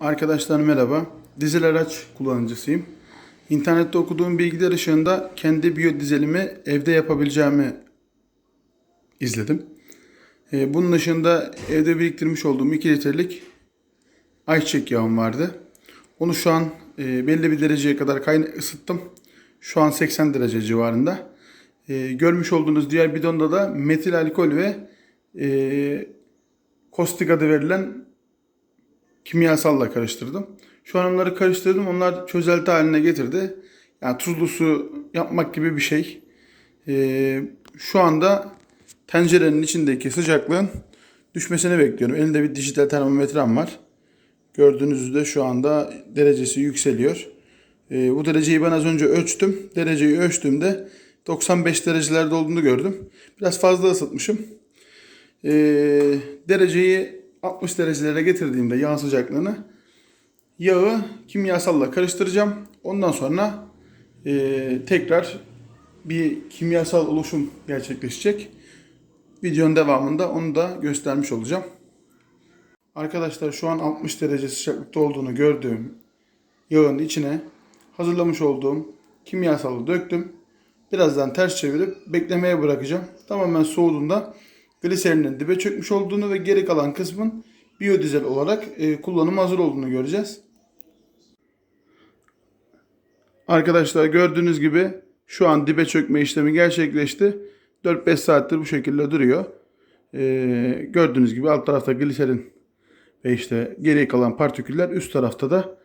Arkadaşlar merhaba. Dizel araç kullanıcısıyım. İnternette okuduğum bilgiler ışığında kendi biyodizelimi evde yapabileceğimi izledim. Ee, bunun ışığında evde biriktirmiş olduğum 2 litrelik ayçiçek yağım vardı. Onu şu an e, belli bir dereceye kadar kayna ısıttım. Şu an 80 derece civarında. Ee, görmüş olduğunuz diğer bidonda da metil alkol ve e, kostik adı verilen kimyasalla karıştırdım. Şu an onları karıştırdım. Onlar çözelti haline getirdi. Yani tuzlu su yapmak gibi bir şey. Ee, şu anda tencerenin içindeki sıcaklığın düşmesini bekliyorum. Elimde bir dijital termometrem var. Gördüğünüz üzere şu anda derecesi yükseliyor. Ee, bu dereceyi ben az önce ölçtüm. Dereceyi ölçtüğümde 95 derecelerde olduğunu gördüm. Biraz fazla ısıtmışım. Ee, dereceyi 60 derecelere getirdiğimde yağ sıcaklığını yağı kimyasalla karıştıracağım. Ondan sonra e, tekrar bir kimyasal oluşum gerçekleşecek. Videonun devamında onu da göstermiş olacağım. Arkadaşlar şu an 60 derece sıcaklıkta olduğunu gördüğüm yağın içine hazırlamış olduğum kimyasalı döktüm. Birazdan ters çevirip beklemeye bırakacağım. Tamamen soğuduğunda gliserinin dibe çökmüş olduğunu ve geri kalan kısmın biyodizel olarak e, kullanıma hazır olduğunu göreceğiz. Arkadaşlar gördüğünüz gibi şu an dibe çökme işlemi gerçekleşti. 4-5 saattir bu şekilde duruyor. E, gördüğünüz gibi alt tarafta gliserin ve işte geri kalan partiküller üst tarafta da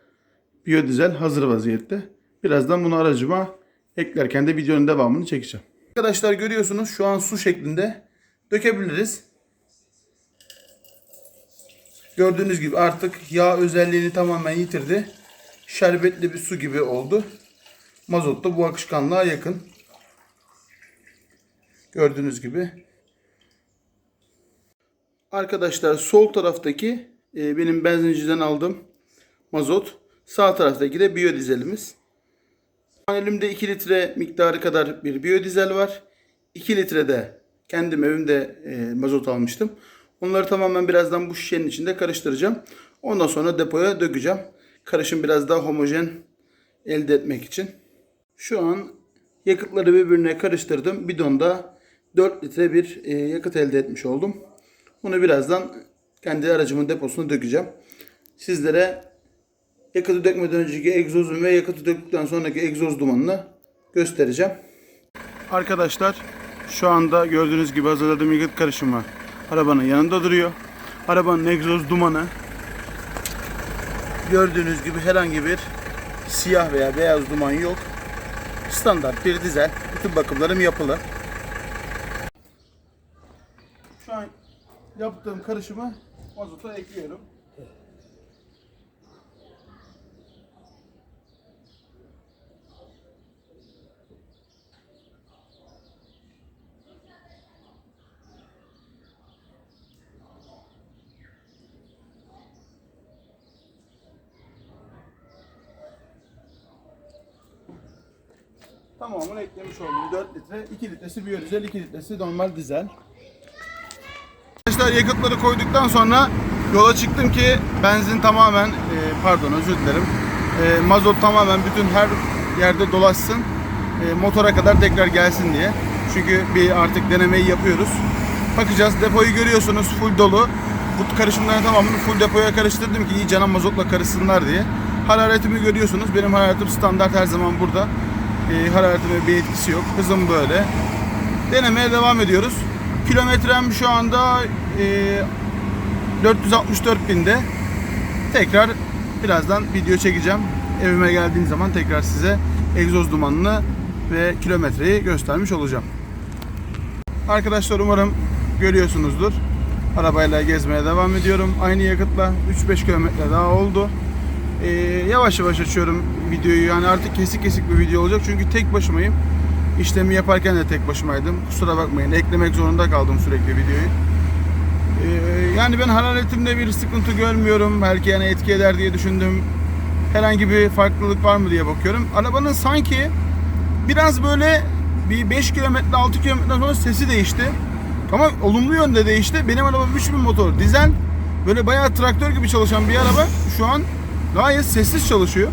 biyodizel hazır vaziyette. Birazdan bunu aracıma eklerken de videonun devamını çekeceğim. Arkadaşlar görüyorsunuz şu an su şeklinde dökebiliriz. Gördüğünüz gibi artık yağ özelliğini tamamen yitirdi. Şerbetli bir su gibi oldu. Mazot da bu akışkanlığa yakın. Gördüğünüz gibi. Arkadaşlar sol taraftaki e, benim benzinciden aldığım mazot. Sağ taraftaki de biyodizelimiz. Şu an elimde 2 litre miktarı kadar bir biyodizel var. 2 litre de kendim evimde e, mazot almıştım. Onları tamamen birazdan bu şişenin içinde karıştıracağım. Ondan sonra depoya dökeceğim. Karışım biraz daha homojen elde etmek için. Şu an yakıtları birbirine karıştırdım. Bidonda 4 litre bir e, yakıt elde etmiş oldum. Bunu birazdan kendi aracımın deposuna dökeceğim. Sizlere yakıtı dökmeden önceki egzozum ve yakıtı döktükten sonraki egzoz dumanını göstereceğim. Arkadaşlar şu anda gördüğünüz gibi hazırladığım yakıt karışımı arabanın yanında duruyor. Arabanın egzoz dumanı gördüğünüz gibi herhangi bir siyah veya beyaz duman yok. Standart bir dizel. Bütün bakımlarım yapılı. Şu an yaptığım karışımı mazota ekliyorum. Tamamını eklemiş oldum. 4 litre, 2 litresi biyodizel, 2 litresi normal dizel. Arkadaşlar yakıtları koyduktan sonra yola çıktım ki benzin tamamen, e, pardon özür dilerim, e, mazot tamamen bütün her yerde dolaşsın, e, motora kadar tekrar gelsin diye. Çünkü bir artık denemeyi yapıyoruz. Bakacağız depoyu görüyorsunuz full dolu. Bu karışımların tamamını full depoya karıştırdım ki iyi cana mazotla karışsınlar diye. Hararetimi görüyorsunuz. Benim hararetim standart her zaman burada. E, hararetime bir etkisi yok. Hızım böyle. Denemeye devam ediyoruz. Kilometrem şu anda e, 464 binde. Tekrar birazdan video çekeceğim. Evime geldiğim zaman tekrar size egzoz dumanını ve kilometreyi göstermiş olacağım. Arkadaşlar umarım görüyorsunuzdur. Arabayla gezmeye devam ediyorum. Aynı yakıtla 3-5 kilometre daha oldu. Ee, yavaş yavaş açıyorum videoyu. Yani artık kesik kesik bir video olacak. Çünkü tek başımayım. İşlemi yaparken de tek başımaydım. Kusura bakmayın. Eklemek zorunda kaldım sürekli videoyu. Ee, yani ben hararetimde bir sıkıntı görmüyorum. Belki yani etki eder diye düşündüm. Herhangi bir farklılık var mı diye bakıyorum. Arabanın sanki biraz böyle bir 5 kilometre 6 kilometre sonra sesi değişti. Ama olumlu yönde değişti. Benim arabam 3000 motor dizel. Böyle bayağı traktör gibi çalışan bir araba. Şu an gayet sessiz çalışıyor.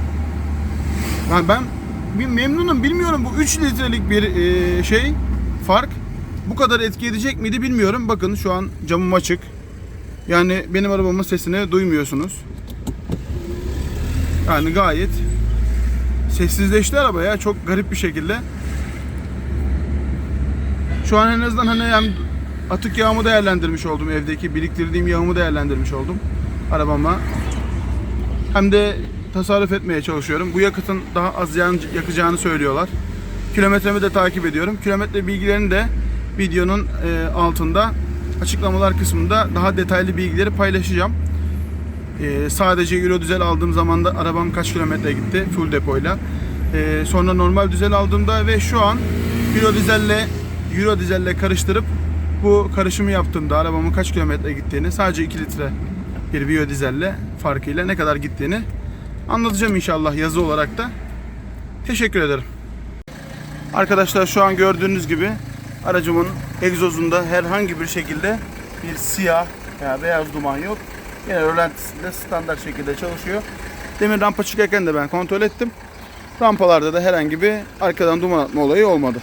Yani ben bir memnunum bilmiyorum bu 3 litrelik bir e, şey fark bu kadar etki edecek miydi bilmiyorum. Bakın şu an camım açık. Yani benim arabamın sesini duymuyorsunuz. Yani gayet sessizleşti araba ya çok garip bir şekilde. Şu an en azından hani hem atık yağımı değerlendirmiş oldum evdeki biriktirdiğim yağımı değerlendirmiş oldum arabama. Hem de tasarruf etmeye çalışıyorum. Bu yakıtın daha az yan- yakacağını söylüyorlar. Kilometremi de takip ediyorum. Kilometre bilgilerini de videonun e, altında açıklamalar kısmında daha detaylı bilgileri paylaşacağım. E, sadece Euro dizel aldığım zaman da arabam kaç kilometre gitti full depoyla. E, sonra normal dizel aldığımda ve şu an Euro dizelle Euro dizelle karıştırıp bu karışımı yaptığımda arabamın kaç kilometre gittiğini sadece 2 litre bir biyo dizelle farkıyla ne kadar gittiğini anlatacağım inşallah yazı olarak da. Teşekkür ederim. Arkadaşlar şu an gördüğünüz gibi aracımın egzozunda herhangi bir şekilde bir siyah veya beyaz duman yok. Yine rölantisinde standart şekilde çalışıyor. Demin rampa çıkarken de ben kontrol ettim. Rampalarda da herhangi bir arkadan duman atma olayı olmadı.